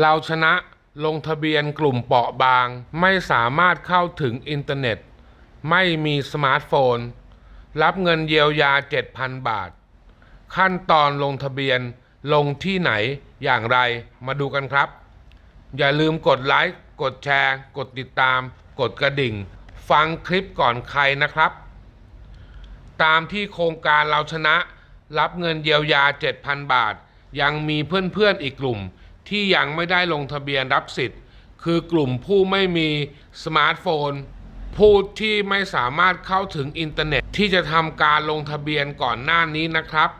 เราชนะลงทะเบียนกลุ่มเปราะบาง ไม่สามารถเข้าถึงอินเทอร์เน็ต ไม่มีสมาร์ทโฟน รับเงินเยียวยา 7,000 บาท ขั้นตอนลงทะเบียนลงที่ไหนอย่างไรมาดูกันครับ อย่าลืมกดไลค์กดแชร์ กดติดตาม กดกระดิ่ง ฟังคลิปก่อนใครนะครับ ตามที่โครงการเราชนะ รับเงินเยียวยา 7,000 บาท ยังมีเพื่อนๆอีกกลุ่ม ที่ยังไม่ได้ลงทะเบียนรับสิทธิ์ คือกลุ่มผู้ไม่มีสมาร์ทโฟน ผู้ที่ไม่สามารถเข้าถึงอินเทอร์เน็ต ที่จะทำการลงทะเบียนก่อนหน้านี้นะครับ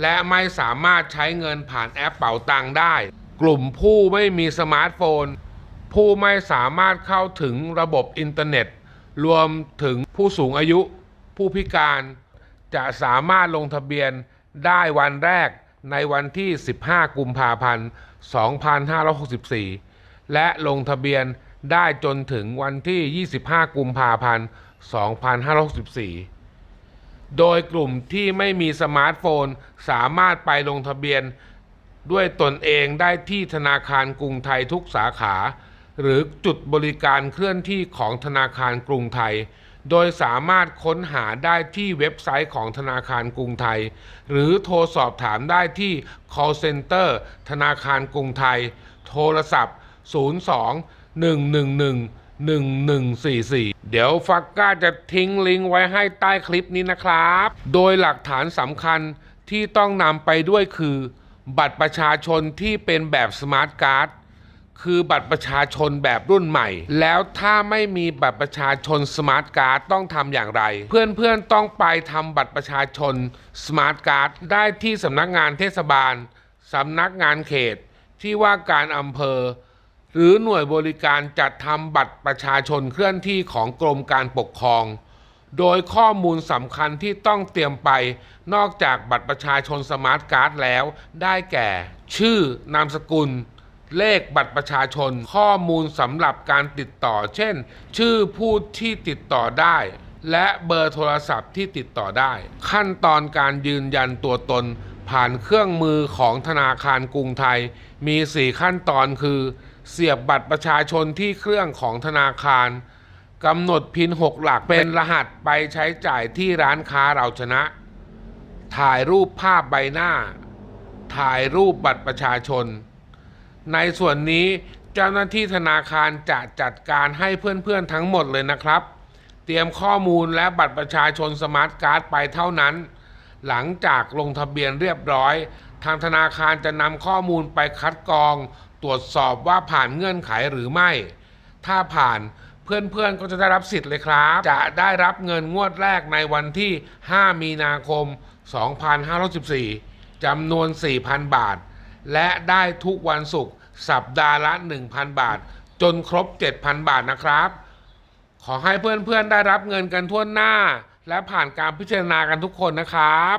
และไม่สามารถใช้เงินผ่านแอปเป๋าตังได้ กลุ่มผู้ไม่มีสมาร์ทโฟน ผู้ไม่สามารถเข้าถึงระบบอินเทอร์เน็ต รวมถึงผู้สูงอายุ ผู้พิการ จะสามารถลงทะเบียนได้วันแรก ในวันที่ 15 กุมภาพันธ์ 2564 และลงทะเบียนได้จนถึงวันที่ 25 กุมภาพันธ์ 2564 โดยกลุ่มที่ไม่มีสมาร์ทโฟนสามารถไปลงทะเบียนด้วยตนเองได้ที่ธนาคารกรุงไทยทุกสาขา หรือจุดบริการเคลื่อนที่ของธนาคารกรุงไทย โดยสามารถค้นหาได้ที่เว็บไซต์ของธนาคารกรุงไทย หรือโทรสอบถามได้ที่ call center ธนาคารกรุงไทย โทรศัพท์ 02 111 1144 เดี๋ยวฟักก้าจะทิ้งลิงก์ไว้ให้ใต้คลิปนี้นะครับ โดยหลักฐานสำคัญที่ต้องนำไปด้วยคือ บัตรประชาชนที่เป็นแบบสมาร์ทการ์ด คือบัตรประชาชนแบบรุ่นใหม่ แล้วถ้าไม่มีบัตรประชาชนสมาร์ทการ์ดต้องทำอย่างไร เพื่อนๆต้องไปทำบัตรประชาชนสมาร์ทการ์ดได้ที่สำนักงานเทศบาลสำนักงานเขต ที่ว่าการอำเภอ หรือหน่วยบริการจัดทำบัตรประชาชนเคลื่อนที่ของกรมการปกครอง โดยข้อมูลสำคัญที่ต้องเตรียมไป นอกจากบัตรประชาชนสมาร์ทการ์ดแล้ว ได้แก่ ชื่อนามสกุล เลขบัตรประชาชน ข้อมูลสำหรับการติดต่อ เช่น ชื่อผู้ที่ติดต่อได้ และเบอร์โทรศัพท์ที่ติดต่อได้ ขั้นตอนการยืนยันตัวตน ผ่านเครื่องมือของธนาคารกรุงไทย มี 4 ขั้นตอนคือ เสียบบัตรประชาชนที่เครื่องของธนาคารกำหนดพิน 6 หลักเป็นรหัสไปใช้จ่ายที่ร้านค้าเราชนะ ถ่ายรูปภาพใบหน้า ถ่ายรูปบัตรประชาชน ในส่วนนี้เจ้าหน้าที่ธนาคารจะจัดการให้เพื่อนๆทั้งหมดเลยนะครับ เตรียมข้อมูลและบัตรประชาชนสมาร์ทการ์ดไปเท่านั้น หลังจากลงทะเบียนเรียบร้อย ทางธนาคารจะนำข้อมูลไปคัดกรอง ตรวจสอบว่าผ่านเงื่อนไขหรือไม่ ถ้าผ่านเพื่อนๆ ก็จะได้รับสิทธิ์เลยครับ จะได้รับเงินงวดแรกในวันที่ 5 มีนาคม 2514จำนวน 4,000 บาท และได้ทุกวันศุกร์สัปดาห์ละ 1,000 บาท จนครบ 7,000 บาทนะครับ ขอให้เพื่อนๆได้รับเงินกันทั่วหน้า และผ่านการพิจารณากันทุกคนนะครับ